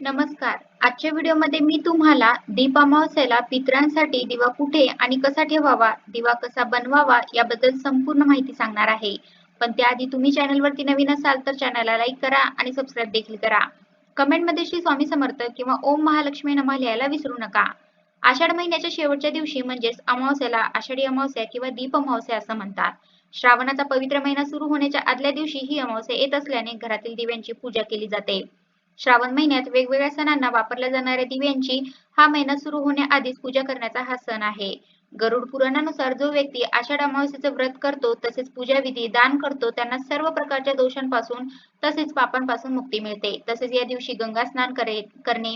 नमस्कार. आजच्या व्हिडिओमध्ये मी तुम्हाला दीप अमावस्येला पितरांसाठी दिवा कुठे आणि कसा ठेवावा दिवा कसा बनवावा याबद्दल संपूर्ण माहिती सांगणार आहे. पण त्याआधी तुम्ही चॅनलवरती नवीन असाल तर चॅनलला लाईक करा आणि सबस्क्राईब देखील करा. कमेंटमध्ये श्री स्वामी समर्थ किंवा ओम महालक्ष्मी नमा लिहायला विसरू नका. आषाढ महिन्याच्या शेवटच्या दिवशी म्हणजेच अमावस्याला आषाढी अमावस्या किंवा दीप अमावस्या असं म्हणतात. श्रावणाचा पवित्र महिना सुरू होण्याच्या आदल्या दिवशी ही अमावस्या येत असल्याने घरातील दिव्यांची पूजा केली जाते. श्रावण महिन्यात वेगवेगळ्या सणांना वापरल्या जाणाऱ्या दिव्यांची हा महिना सुरू होण्याआधीच पूजा करण्याचा हा सण आहे. गरुड पुराणानुसार जो व्यक्ती आषाढ अमावस्येचं व्रत करतो तसेच पूजा विधी दान करतो त्यांना सर्व प्रकारच्या दोषांपासून तसेच पापांपासून मुक्ती मिळते. तसेच या दिवशी गंगा स्नान करे करणे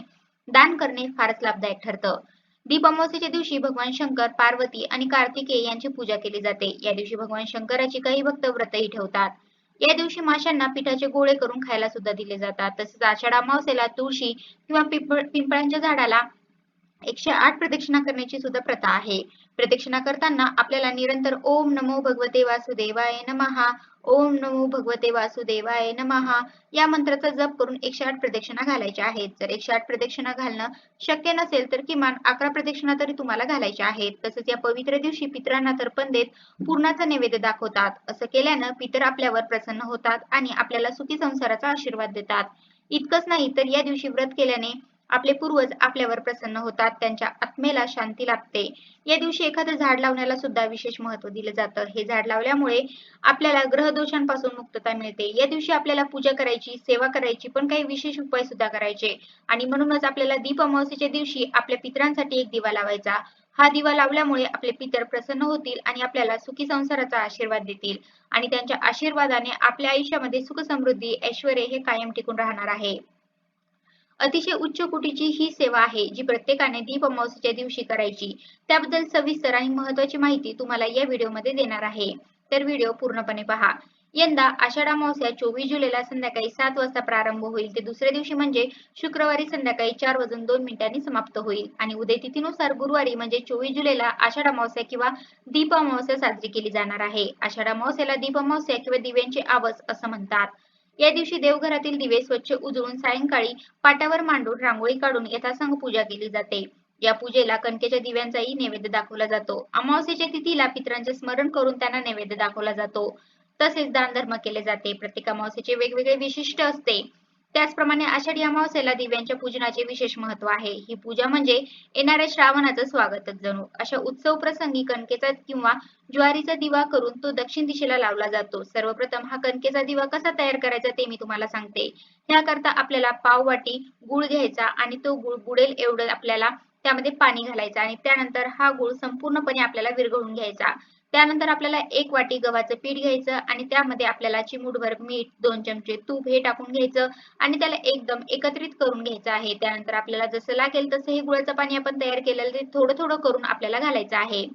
दान करणे फारच लाभदायक ठरतं. दीप अमावस्येच्या दिवशी भगवान शंकर पार्वती आणि कार्तिकेय यांची पूजा केली जाते. या दिवशी भगवान शंकराची काही भक्त व्रतही ठेवतात. या दिवशी माशांना पिठाचे गोळे करून खायला सुद्धा दिले जातात. तसेच आषाढ अमावस्येला तुळशी किंवा पिंपळ पिंपळांच्या झाडाला एकशे आठ प्रदक्षिणा करण्याची सुद्धा प्रथा आहे. प्रदक्षिणा करताना आपल्याला निरंतर ओम नमो भगवते वासुदेवाय नमहा ओम नमो भगवते वासुदेवाय नमहा या मंत्राचा जप करून एकशे आठ प्रदक्षिणा घालायच्या आहेत. जर एकशे आठ प्रदक्षिणा घालणं शक्य नसेल तर किमान अकरा प्रदक्षिणा तरी तुम्हाला घालायच्या आहेत. तसेच या पवित्र दिवशी पितरांना तर्पण देत पूर्णाचा नैवेद्य दाखवतात. असं केल्यानं पितर आपल्यावर प्रसन्न होतात आणि आपल्याला सुखी संसाराचा आशीर्वाद देतात. इतकंच नाही तर या दिवशी व्रत केल्याने आपले पूर्वज आपल्यावर प्रसन्न होतात त्यांच्या आत्मेला शांती लाभते. या दिवशी एखादं झाड लावण्याला सुद्धा विशेष महत्त्व दिलं जातं. हे झाड लावल्यामुळे आपल्याला ग्रह दोषांपासून मुक्तता मिळते. या दिवशी आपल्याला पूजा करायची सेवा करायची पण काही विशेष उपाय सुद्धा करायचे. आणि म्हणूनच आपल्याला दीप अमावस्येच्या दिवशी आपल्या पितरांसाठी एक दिवा लावायचा. हा दिवा लावल्यामुळे आपले पितर प्रसन्न होतील आणि आपल्याला सुखी संसाराचा आशीर्वाद देतील. आणि त्यांच्या आशीर्वादाने आपल्या आयुष्यामध्ये सुख समृद्धी ऐश्वर हे कायम टिकून राहणार आहे. अतिशय उच्च कोटीची ही सेवा आहे जी प्रत्येकाने दीप अमावस्येच्या दिवशी करायची. त्याबद्दल सविस्तर आणि महत्वाची माहिती तुम्हाला या व्हिडिओमध्ये देणार आहे. तर व्हिडिओ पूर्णपणे पहा. यंदा आषाढ अमावस्या चोवीस जुलैला संध्याकाळी सात वाजता प्रारंभ होईल. ते दुसऱ्या दिवशी म्हणजे शुक्रवारी संध्याकाळी चार वाजून दोन मिनिटांनी समाप्त होईल. आणि उदय तिथीनुसार गुरुवारी म्हणजे चोवीस जुलैला आषाढ अमावस्या किंवा दीप अमावस्या साजरी केली जाणार आहे. आषाढ अमावस्याला दीप अमावस्या किंवा दिव्यांचे आवस असं म्हणतात. या दिवशी देवघरातील दिवे स्वच्छ उजळून सायंकाळी पाटावर मांडून रांगोळी काढून यथासंग पूजा केली जाते. या पूजेला कणकेच्या दिव्यांचाही नैवेद्य दाखवला जातो. अमावस्येच्या तिथीला पितरांचे स्मरण करून त्यांना नैवेद्य दाखवला जातो. तसेच दान धर्म केले जाते. प्रत्येक अमावस्येचे वेगवेगळे विशिष्ट असते. त्याचप्रमाणे आषाढी अमावस्येला दिव्यांच्या पूजनाचे विशेष महत्त्व आहे. ही पूजा म्हणजे येणाऱ्या श्रावणाचं स्वागतच जणू. अशा उत्सव प्रसंगी कणकेचा किंवा ज्वारीचा दिवा करून तो दक्षिण दिशेला लावला जातो. सर्वप्रथम हा कणकेचा दिवा कसा तयार करायचा ते मी तुम्हाला सांगते. त्याकरता आपल्याला पाव वाटी गुळ घ्यायचा आणि तो गुळ बुडेल एवढं आपल्याला त्यामध्ये पाणी घालायचं आणि त्यानंतर हा गुळ संपूर्णपणे आपल्याला विरघळून घ्यायचा. त्यानंतर आपल्याला एक वाटी गव्हाचं पीठ घ्यायचं आणि त्यामध्ये आपल्याला चिमूटभर मीठ दोन चमचे तूप हे टाकून घ्यायचं आणि त्याला एकदम एकत्रित करून घ्यायचं आहे. त्यानंतर आपल्याला जसं लागेल तसं हे गुळाचं पाणी आपण तयार केलेलं ते थोडं थोडं करून आपल्याला घालायचं आहे.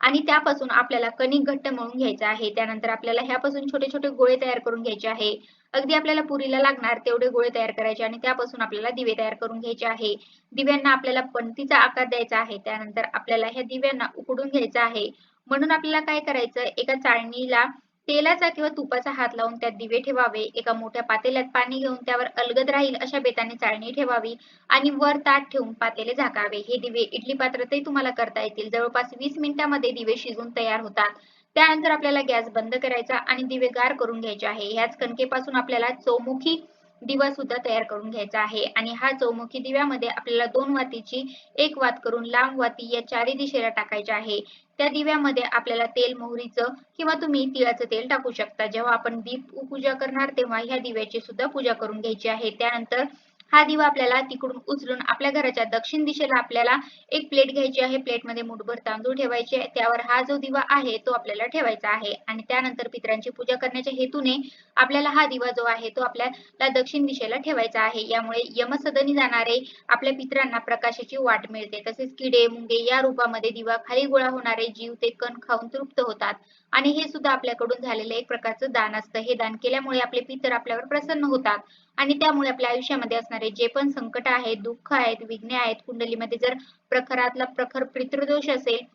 आणि त्यापासून आपल्याला कणिक घट्ट मळून घ्यायचं आहे. त्यानंतर आपल्याला ह्यापासून छोटे छोटे गोळे तयार करून घ्यायचे आहे. अगदी आपल्याला पुरीला लागणार तेवढे गोळे तयार करायचे आणि त्यापासून आपल्याला दिवे तयार करून घ्यायचे आहे. दिव्यांना आपल्याला पणतीचा आकार द्यायचा आहे. त्यानंतर आपल्याला ह्या दिव्यांना उकडून घ्यायचं आहे. म्हणून आपल्याला काय करायचं? एका चाळणीला तेलाचा किंवा तुपाचा हात लावून त्यात दिवे ठेवावे. एका मोठ्या पातेल्यात पाणी घेऊन त्यावर अलगद राहील अशा बेताने चाळणी ठेवावी आणि वर ताट ठेवून पातेले झाकावे. हे दिवे इडली पात्रातही तुम्हाला करता येतील. जवळपास वीस मिनिटांमध्ये दिवे शिजून तयार होतात. त्यानंतर आपल्याला गॅस बंद करायचा आणि दिवे गार करून घ्यायचे आहे. ह्याच कणकेपासून आपल्याला चौमुखी दिवा सुद्धा तयार करून घ्यायचा आहे. आणि हा चौमुखी दिव्यामध्ये आपल्याला दोन वातीची एक वात करून लांब वाती या चारी दिशेला टाकायच्या आहे. त्या दिव्यामध्ये आपल्याला तेल मोहरीचं किंवा तुम्ही तिळाचं तेल टाकू शकता. जेव्हा आपण दीप पूजा करणार तेव्हा ह्या दिव्याची सुद्धा पूजा करून घ्यायची आहे. त्यानंतर हा दिवा आपल्याला तिकडून उचलून आपल्या घराच्या दक्षिण दिशेला आपल्याला एक प्लेट घ्यायची आहे. प्लेटमध्ये मुठभर तांदूळ ठेवायचे त्यावर हा जो दिवा आहे तो आपल्याला ठेवायचा आहे. आणि त्यानंतर पितरांची पूजा करण्याच्या हेतूने आपल्याला हा दिवा जो आहे तो आपल्याला दक्षिण दिशेला ठेवायचा आहे. यामुळे यमसदनी जाणारे आपल्या पितरांना प्रकाशाची वाट मिळते. तसेच किडे मुंगे या रूपामध्ये दिवा खाली गोळा होणारे जीव ते कण खाऊन तृप्त होतात. आणि हे सुद्धा आपल्याकडून झालेलं एक प्रकारचं दान असतं. हे दान केल्यामुळे आपले पितर आपल्यावर प्रसन्न होतात. आणि त्यामुळे आपल्या आयुष्यामध्ये असणारे असणारे जे पण संकट आहेत दुःख आहेत विघ्ने आहेत कुंडलीमध्ये जर प्रखरातला प्रखर पितृदोष असेल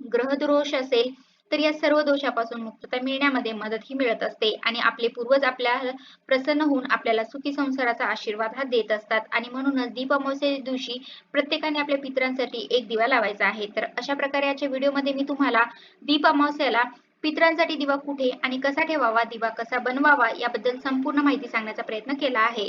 ग्रहदोष असेल तर या सर्व दोषापासून मुक्तता मिळण्यामध्ये मदत ही मिळत असते. आणि आपले पूर्वज आपल्या प्रसन्न होऊन आपल्याला सुखी संसाराचा आशीर्वाद हा देत असतात. आणि म्हणूनच दीप अमावस्ये दिवशी प्रत्येकाने आपल्या पित्रांसाठी एक दिवा लावायचा आहे. तर अशा प्रकारे याच्या व्हिडिओमध्ये मी तुम्हाला दीप अमावस्याला पितरांसाठी दिवा कुठे आणि कसा ठेवावा दिवा कसा बनवावा याबद्दल संपूर्ण माहिती सांगण्याचा प्रयत्न केला आहे.